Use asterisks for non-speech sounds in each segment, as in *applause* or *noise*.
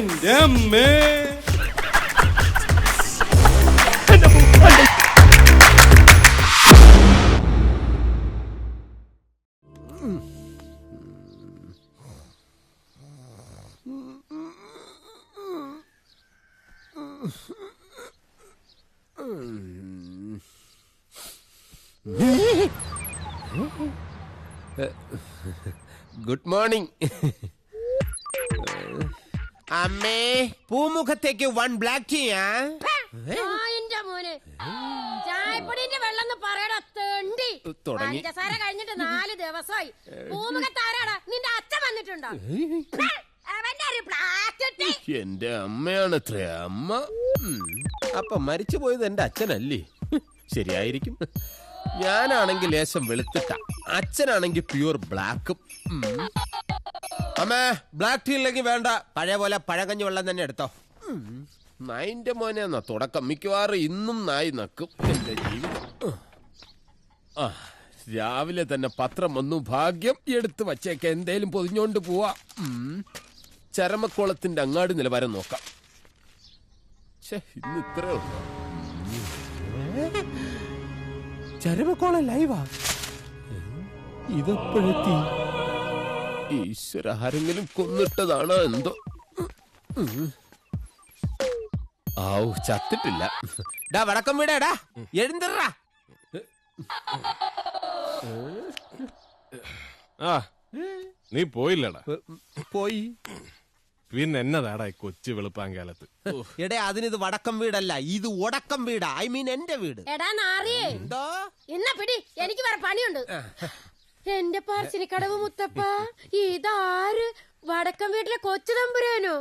എന്റെ അമ്മേ good morning അമ്മേ പൂമുഖത്തേക്ക് വൺ ബ്ലാക്ക് ടീയാ ആ, എന്റെ മോനെ. ചായപ്പൊടിന്റെ വെള്ളം എന്ന് പറയടാ തെണ്ടി. തുടങ്ങി. പഞ്ചസാര കഴിഞ്ഞിട്ട് നാല് ദിവസമായി. പൂമുഖത്താരാടാ നിന്റെ അച്ഛൻ വന്നിട്ടുണ്ടോ? അവന്റെ ഒരു പ്ലാസ്റ്റിക് എന്റെ അമ്മയാണത്ര അമ്മ. അപ്പൊ മരിച്ചു പോയത് എന്റെ അച്ഛനല്ലേ? ശരിയായിരിക്കും. ഞാനാണെങ്കിൽ ലേശം വെളുത്തിട്ട. അച്ഛനാണെങ്കിൽ പ്യൂർ ബ്ലാക്കും. അമ്മേ. ബ്ലാക്ക് ടീ ഇല്ലെങ്കിൽ വേണ്ട. പഴയ പോലെ പഴകഞ്ഞ വെള്ളം തന്നെ എടുത്തോ. നായിന്റെ മോനെ എന്നാ തുടക്കം. മിക്കവാറും ഇന്നും നായി നക്കും. എന്റെ ജീവിതം. ആ രാവിലെ തന്നെ പത്രം വന്നു. ഭാഗ്യം എടുത്തു വച്ചേക്ക. എന്തേലും പൊതിഞ്ഞോണ്ട് പോവാ. ചരമക്കോളത്തിന്റെ അങ്ങാടി നിലവാരം നോക്കാം. ഇന്ന് ഇത്ര ചരമക്കോളം ലൈവാ? ഇതെപ്പോഴെത്തി? ഈശ്വര ആരെങ്കിലും കൊന്നിട്ടതാണോ എന്തോ? ആവു ഔ ചത്തിട്ടില്ല. ഡാ വടക്കം വീടാടാ എഴുന്നറ ആ നീ പോയില്ലടാ. പോയി. പിന്നെ എന്നതാടാ കൊച്ചു കൊച്ചു വെളുപ്പാങ്കാലത്ത്? എടേ അതിനിത് വടക്കം വീടല്ല ഇത് ഒടക്കം വീടാ. ഐ മീൻ എന്റെ വീട്. എടാ നാറിയേ. എന്തോ? ഇന്ന പിടി എനിക്ക് വേറെ പണിയുണ്ട്. എന്റെ പാർശ്ശിനിക്കടവ് മുത്തപ്പ ഇതാര്? വടക്കം വീട്ടിലെ കൊച്ചു തമ്പുരാനോ?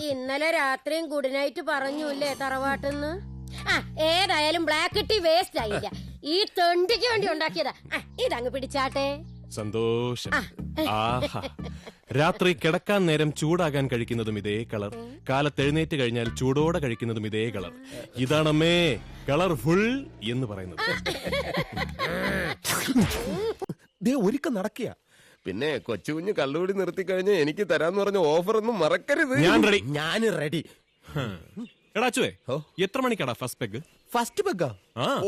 ഇന്നലെ രാത്രിയും ഗുഡ് നൈറ്റ് പറഞ്ഞൂല്ലേ തറവാട്ടെന്ന്? ആ ഏതായാലും ബ്ലാക്ക് ടീ വേസ്റ്റ് ആയില്ല. ഈ തൊണ്ടിക്ക് വേണ്ടി ഉണ്ടാക്കിയതാ. ആ, ഇതങ്ങ് പിടിച്ചാട്ടെ. സന്തോഷം. ആഹാ. രാത്രി കിടക്കാൻ നേരം ചൂടാകാൻ കഴിക്കുന്നതും ഇതേ കളർ. കാലത്തെഴുന്നേറ്റ് കഴിഞ്ഞാൽ ചൂടോടെ കഴിക്കുന്നതും ഇതേ കളർ. ഇതാണമ്മേ കളർഫുൾ എന്ന് പറയുന്നത്. ദേ ഒരുക്കം നടക്കുക പിന്നെ കൊച്ചു കുഞ്ഞ് കള്ളുകൂടി നിർത്തി കഴിഞ്ഞ് എനിക്ക് തരാന്ന് പറഞ്ഞ ഓഫർ ഒന്നും മറക്കരുത്. ഞാൻ റെഡി ഞാൻ റെഡി എടാ എത്ര മണിക്കടാ ഫസ്റ്റ് പെഗ് ഫസ്റ്റ് ബെഗ്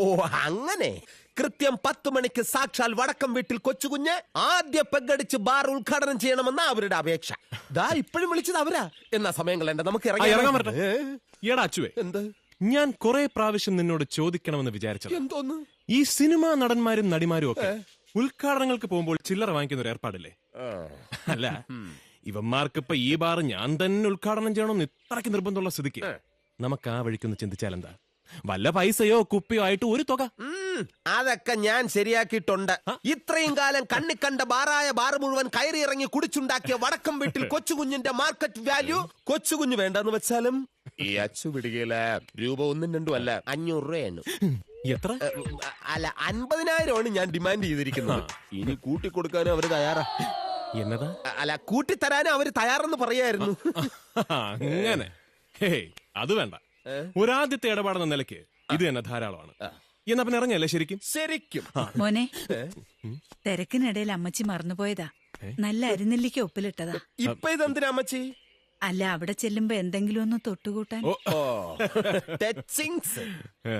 ഓ അങ്ങനെ. കൃത്യം പത്ത് മണിക്ക് സാക്ഷാൽ വടക്കം വീട്ടിൽ കൊച്ചുകുഞ്ഞ് ആദ്യ പെഗടിച്ച് ബാർ ഉദ്ഘാടനം ചെയ്യണമെന്ന അവരുടെ അപേക്ഷ. ദാ ഇപ്പോഴും വിളിച്ചത് അവരാ. എന്നാ സമയം കളയണ്ട നമുക്ക് ഇറങ്ങാൻ അച്ചുവേ. എന്ത്? ഞാൻ കുറെ പ്രാവശ്യം നിന്നോട് ചോദിക്കണമെന്ന് വിചാരിച്ചത്. എന്തോന്ന്? ഈ സിനിമാ നടന്മാരും നടിമാരും ഒക്കെ ഉദ്ഘാടനങ്ങൾക്ക് പോകുമ്പോൾ ചില്ലറ വാങ്ങിക്കുന്ന ഒരു ഏർപ്പാടില്ലേ? അല്ല ഇവന്മാർക്കിപ്പൊ ഈ ബാർ ഞാൻ തന്നെ ഉദ്ഘാടനം ചെയ്യണമെന്ന് ഇത്രയ്ക്ക് നിർബന്ധമുള്ള സ്ഥിതിക്ക്. നമുക്ക് ആ വഴിക്കൊന്ന് ചിന്തിച്ചാൽ എന്താ വല്ല പൈസയോ കുപ്പിയോ ആയിട്ട് ഒരു തുക. അതൊക്കെ ഞാൻ ശരിയാക്കിയിട്ടുണ്ട്. ഇത്രയും കാലം കണ്ണി കണ്ട ബാറായ ബാർ മുഴുവൻ കയറി ഇറങ്ങി കുടിച്ചുണ്ടാക്കിയ വടക്കം വീട്ടിൽ *laughs* കൊച്ചുകുഞ്ഞിന്റെ മാർക്കറ്റ് വാല്യൂ കൊച്ചുകുഞ്ഞു വേണ്ടെന്ന് വെച്ചാലും? ഈ അച്ചു പിടികയില രൂപ ഒന്നും രണ്ടും അല്ല. അഞ്ഞൂറ് രൂപയാണ് എത്ര? അല്ല അൻപതിനായിരമാണ് ഞാൻ ഡിമാൻഡ് ചെയ്തിരിക്കുന്നത്. ഇനി കൂട്ടി കൂട്ടിക്കൊടുക്കാനും അവർ തയ്യാറാ. എന്നതാ? അല്ല കൂട്ടിത്തരാനും അവർ തയ്യാറെന്ന് പറയായിരുന്നു. അങ്ങനെ. അത് വേണ്ട. ഒരാദ്യത്തെ ഇടപാടെന്ന നിലയ്ക്ക് ഇത് തന്നെ ധാരാളമാണ്. എന്നാ പിന്നെ ഇറങ്ങിയല്ലേ ശരിക്കും? ശരിക്കും. മോനെ തിരക്കിനിടയിൽ അമ്മച്ചി മറന്നുപോയതാ. നല്ല അരിനെല്ലിക്ക് ഒപ്പിലിട്ടതാ ഇപ്പൊ ഇതെന്തിനാ അമ്മച്ചി? അല്ല അവിടെ ചെല്ലുമ്പോ എന്തെങ്കിലും ഒന്ന് തൊട്ടുകൂട്ടാൻ. ടച്ചിങ്സ്.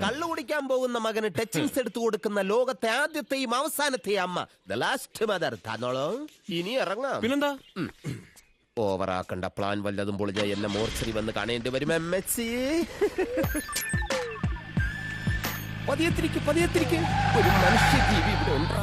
കള്ളു കുടിക്കാൻ പോകുന്ന മകന് ടച്ചിങ്സ് എടുത്തു കൊടുക്കുന്ന ലോകത്തെ ആദ്യത്തെയും അവസാനത്തെയും അമ്മ. ദ ലാസ്റ്റ് മദർ തന്നോളോ. ഇനി ഇറങ്ങാം. പിന്നെന്താ? ഓവറാക്കണ്ട. പ്ലാൻ വല്ലതും പൊളിഞ്ഞ എന്നെ മോർച്ചറി വന്ന് കാണേണ്ടി വരും എം എച്ച് പതിയത്തിരിക്ക് പതിയത്തിരിക്ക്. ഒരു മനുഷ്യ ജീവി ഇവിടെ ഉണ്ടാ?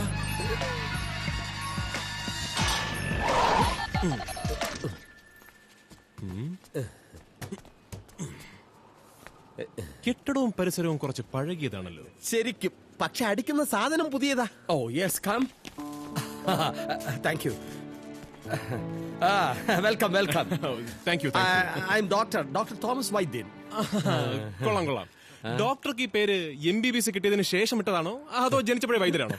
കെട്ടിടവും പരിസരവും കുറച്ച് പഴകിയതാണല്ലോ. ശരിക്കും. പക്ഷെ അടിക്കുന്ന സാധനം പുതിയതാ. ഓ yes calm thank you. Ah, welcome, welcome. Thank you I, I'm Doctor, Dr. Thomas Vaidyan. കൊള്ളാം കൊള്ളാം ഡോക്ടർക്ക് ഈ പേര് എം ബി ബി എസ് കിട്ടിയതിന് ശേഷം ഇട്ടതാണോ? അതോ ജനിച്ചപ്പോഴേ വൈദ്യരാണോ?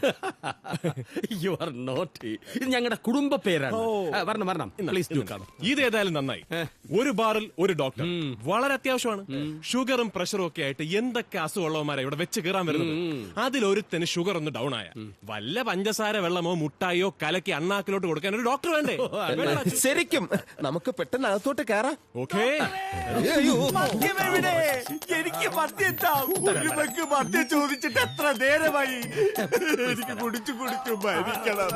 യു ആർ നോട്ട് ഇത് ഞങ്ങളുടെ കുടുംബ പേരാണ്. ആ, വരണം വരണം. പ്ലീസ് ഡു കം ഇത് ഏതായാലും നന്നായി. ഒരു ബാറിൽ ഒരു ഡോക്ടർ വളരെ അത്യാവശ്യമാണ്. ഷുഗറും പ്രഷറും ഒക്കെ ആയിട്ട് എന്തൊക്കെ അസുഖമുള്ളവന്മാരെ ഇവിടെ വെച്ച് കയറാൻ വരുന്നത്? അതിലൊരുത്തന് ഷുഗർ ഒന്ന് ഡൗൺ ആയ. വല്ല പഞ്ചസാര വെള്ളമോ മുട്ടായോ കലക്കി അണ്ണാക്കിലോട്ട് കൊടുക്കാൻ ഒരു ഡോക്ടർ വേണ്ടേ? ശരിക്കും. നമുക്ക് പെട്ടെന്ന് അകത്തോട്ട് കയറാം ഓക്കേ. എനിക്ക് മദ്യം താ. ഒരു പെഗ് മദ്യം ചോദിച്ചിട്ട് എത്ര നേരമായി? എനിക്ക് കുടിച്ചു കുടിച്ചു മരിക്കണം.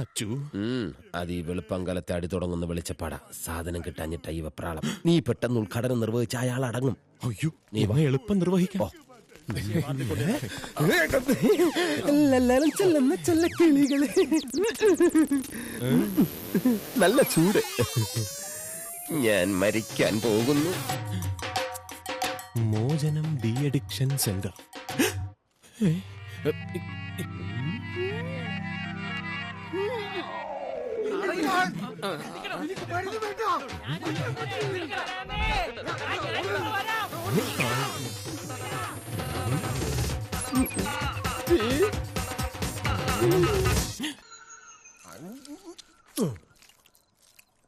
അച്ചു അത് ഈ വെളുപ്പങ്കലത്തെ അടി തുടങ്ങുന്ന വെളിച്ചപ്പാട. സാധനം കിട്ടാഞ്ഞിട്ട ഈ വെപ്രാളം. നീ പെട്ടെന്ന് ഉദ്ഘാടനം നിർവഹിച്ച അയാൾ അടങ്ങും. അയ്യോ നീ എളുപ്പം നിർവഹിക്കോ. എല്ലാരും ചെല്ലുന്ന ചെല്ല കിളികൾ നല്ല ചൂട് ഞാൻ മരിക്കാൻ പോകുന്നു. Mochanam de addiction centre.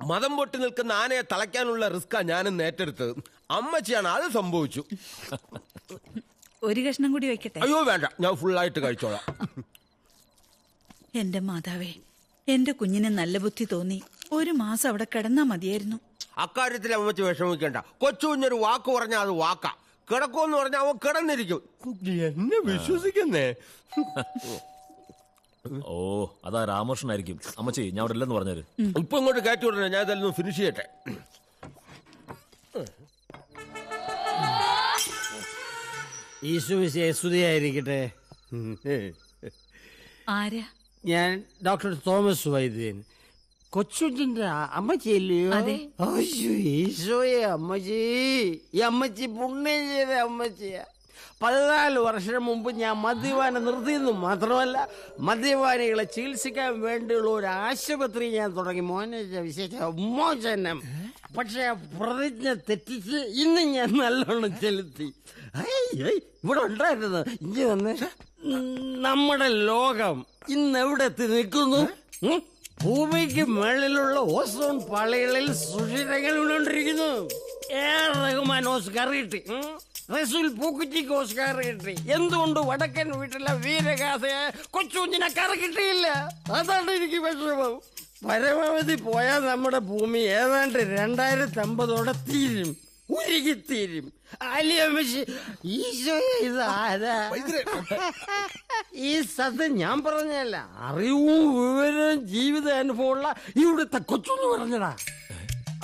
മതം പൊട്ടി നിൽക്കുന്ന ആനയെ തളയ്ക്കാനുള്ള റിസ്ക്കാ ഞാനും ഏറ്റെടുത്തത്. അമ്മച്ചിയാണ് അത് സംഭവിച്ചു. ഒരു കഷ്ണം കൂടി വെക്കട്ടെ? അയ്യോ വേണ്ട. ഞാൻ ഫുള്ളായിട്ട് കഴിച്ചോളാം. എന്റെ മാതാവേ എന്റെ കുഞ്ഞിന് നല്ല ബുദ്ധി തോന്നി. ഒരു മാസം അവിടെ കിടന്നാ മതിയായിരുന്നു. അക്കാര്യത്തിൽ അമ്മച്ചി വിഷമിക്കണ്ട. കൊച്ചു കുഞ്ഞൊരു വാക്ക് പറഞ്ഞാൽ അത് വാക്കാ. കിടക്കുമെന്ന് പറഞ്ഞാൽ അവൻ കിടന്നിരിക്കും. എന്നെ വിശ്വസിക്കുന്നേ? ഓ അതാ രാമകൃഷ്ണനായിരിക്കും. അമ്മച്ചി ഞാൻ അവിടെ ഇല്ലെന്ന് പറഞ്ഞത് ഇപ്പൊ ഇങ്ങോട്ട് കയറ്റി വിടണേ ഞാൻ ഇതെല്ലാം ഫിനിഷ് ചെയ്യട്ടെ. ഈശോ സ്തുതിയായിരിക്കട്ടെ ആരാ? ഞാൻ ഡോക്ടർ തോമസ് വൈദ്യൻ. കൊച്ചുണ്ടിന്റെ അമ്മച്ചില്ലയോ അയ്യോ ഈശോയെ അമ്മച്ചി. ഈ അമ്മച്ചി പുണ്യ ചെയ്ത അമ്മച്ചിയാ. പതിനാല് വർഷം മുമ്പ് ഞാൻ മദ്യപാനം നിർത്തിയെന്ന് മാത്രമല്ല മദ്യപാനികളെ ചികിത്സിക്കാൻ വേണ്ടിയുള്ള ഒരു ആശുപത്രി ഞാൻ തുടങ്ങി. മോനെ വിശേഷ മോചനം പക്ഷെ പ്രതിജ്ഞ തെറ്റിച്ച് ഇന്ന് ഞാൻ നല്ലോണം ചെലുത്തി. ഇവിടെ ഉണ്ടായിരുന്നു ഇഞ്ചി വന്നേ. നമ്മുടെ ലോകം ഇന്ന് എവിടെ എത്തി നിൽക്കുന്നു? ഭൂമിക്ക് മേളിലുള്ള ഓസോൺ പാളികളിൽ സുഷിരങ്ങൾ ഉണ്ടോണ്ടിരിക്കുന്നു ഏറെ റഹ്മാൻ ഓസ്കാർ കിട്ടി? റസൂൽ പൂക്കുറ്റിക്ക് ഓസ്കാർ കിട്ടി. എന്തുകൊണ്ട് വടക്കൻ വീട്ടിലെ വീരഗാഥയെ കൊച്ചുകുഞ്ഞിനെ കറ കിട്ടിയില്ല? അതാണ് എനിക്ക് വിഷമം. പരമാവധി പോയാൽ നമ്മുടെ ഭൂമി ഏതാണ്ട് രണ്ടായിരത്തി അമ്പതോടെ തീരും. ഉരുകി തീരും. ഈ സത്യം ഞാൻ പറഞ്ഞല്ല അറിവും വിവരവും ജീവിത അനുഭവമുള്ള ഇവിടുത്തെ കൊച്ചു പറഞ്ഞടാ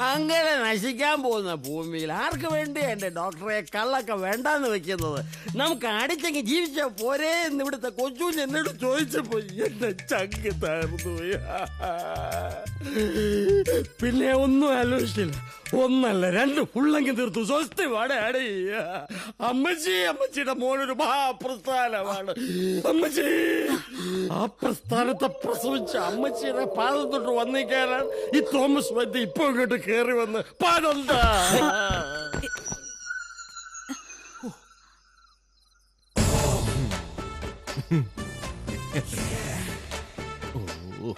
അങ്ങനെ നശിക്കാൻ പോകുന്ന ഭൂമിയിൽ ആർക്ക് വേണ്ടി എന്റെ ഡോക്ടറെ കള്ളൊക്കെ വേണ്ടാന്ന് വെക്കുന്നത് നമുക്ക് അടിച്ചെങ്കിൽ ജീവിച്ച പോരേ എന്ന് ഇവിടുത്തെ കൊച്ചു എന്നോട് ചോദിച്ചപ്പോ എന്റെ ചങ്ക് താർന്നു പോയി. പിന്നെ ഒന്നും ആലോചിച്ചില്ല. ഒന്നല്ല രണ്ട് ഫുള്ളെങ്കിൽ തീർത്തു. സ്വസ്തി വാടേ അമ്മച്ചി അമ്മച്ചിയുടെ മോനൊരു മഹാപ്രസ്ഥാനമാണ്. അമ്മച്ചി ആ പ്രസ്ഥാനത്തെ പ്രസവിച്ച അമ്മച്ചിയുടെ പാദം തൊട്ട് വന്നിക്കാനാണ് ഈ തോമസ് വൈദ്യ ഇപ്പൊ ഇങ്ങോട്ട് കേറി വന്ന് പാടെന്താ ഓ.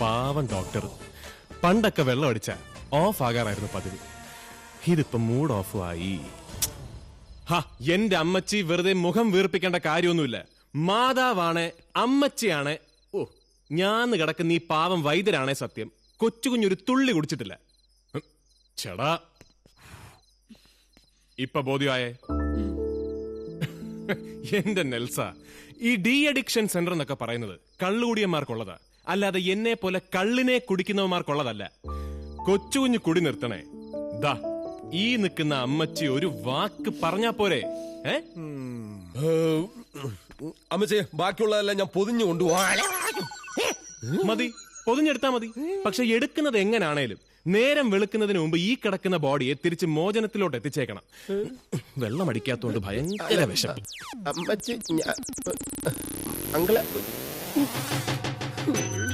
പാവം ഡോക്ടർ പണ്ടൊക്കെ വെള്ളം അടിച്ച ഓഫ് ആകാറായിരുന്നു പതിവ്. ഇതിപ്പോ മൂഡ് ഓഫ് ആയി. ഹാ എന്റെ അമ്മച്ചി വെറുതെ മുഖം വീർപ്പിക്കേണ്ട കാര്യമൊന്നുമില്ല. മാതാവാണ് അമ്മച്ചിയാണ്. ഓ ഞാൻ കിടക്കുന്ന ഈ പാവം വൈദ്യരാണേ സത്യം. കൊച്ചു കുഞ്ഞൊരു തുള്ളി കുടിച്ചിട്ടില്ല. ചേടാ. ഇപ്പൊ ബോധ്യമായേ? എന്റെ നെൽസ. ഈ ഡി അഡിക്ഷൻ സെന്റർ എന്നൊക്കെ പറയുന്നത് കള്ളുകുടിയന്മാർക്കുള്ളതാ. അല്ലാതെ എന്നെ പോലെ കള്ളിനെ കുടിക്കുന്നവന്മാർക്കുള്ളതല്ല. കൊച്ചുകുഞ്ഞു കുടി നിർത്തണേ. ദാ ഈ നിൽക്കുന്ന അമ്മച്ചി ഒരു വാക്ക് പറഞ്ഞാ പോരെ. ഏ? അമ്മച്ചി ബാക്കിയുള്ളതെല്ലാം ഞാൻ പൊതിഞ്ഞു കൊണ്ടുപോകാം. മതി പൊതിഞ്ഞെടുത്താ മതി. പക്ഷെ എടുക്കുന്നത് എങ്ങനാണേലും നേരം വെളുക്കുന്നതിന് മുമ്പ് ഈ കിടക്കുന്ന ബോഡിയെ തിരിച്ച് മോചനത്തിലോട്ട് എത്തിച്ചേക്കണം. വെള്ളം അടിക്കാത്തോണ്ട് ഭയങ്കര വിഷം അമ്മച്ചി അങ്കിൾ Mm-hmm.